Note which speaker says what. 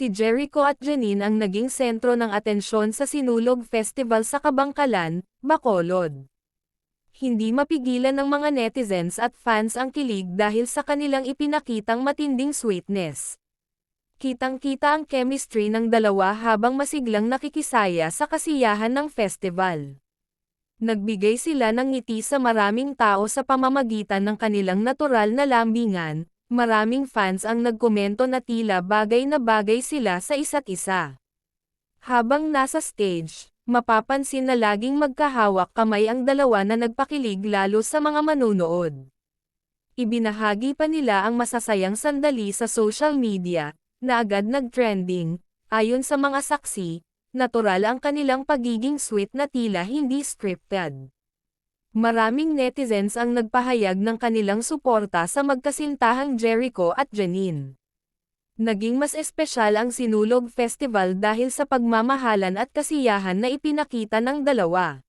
Speaker 1: Si Jericho at Janine ang naging sentro ng atensyon sa Sinulog Festival sa Kabangkalan, Bacolod. Hindi mapigilan ng mga netizens at fans ang kilig dahil sa kanilang ipinakitang matinding sweetness. Kitang-kita ang chemistry ng dalawa habang masiglang nakikisaya sa kasiyahan ng festival. Nagbigay sila ng ngiti sa maraming tao sa pamamagitan ng kanilang natural na lambingan, maraming fans ang nagkomento na tila bagay na bagay sila sa isa't isa. Habang nasa stage, mapapansin na laging magkahawak kamay ang dalawa na nagpakilig lalo sa mga manunood. Ibinahagi pa nila ang masasayang sandali sa social media, na agad nag-trending, ayon sa mga saksi, natural ang kanilang pagiging sweet na tila hindi scripted. Maraming netizens ang nagpahayag ng kanilang suporta sa magkasintahang Jericho at Janine. Naging mas espesyal ang Sinulog Festival dahil sa pagmamahalan at kasiyahan na ipinakita ng dalawa.